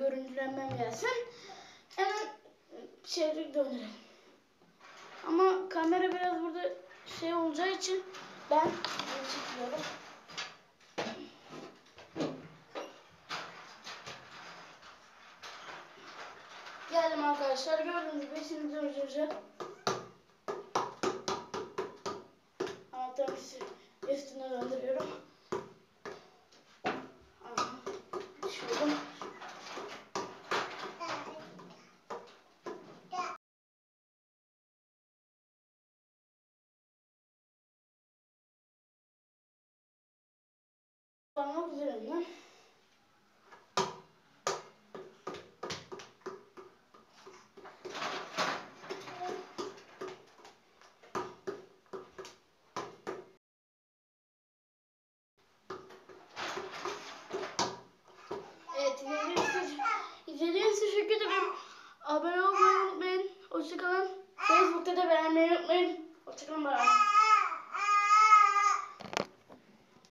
görüntülenmem gelsin. Hemen çevre dönelim. Ama kamera biraz burada şey olacağı için ben çekiyorum. Geldim arkadaşlar. Gördüğünüz gibi şimdi dönüşünce Parmak üzerinden izlediğiniz için teşekkür ederim. Abone olmayı unutmayın. Hoşçakalın. Facebook'ta da beğenmeyi unutmayın. Hoşçakalın. Bye.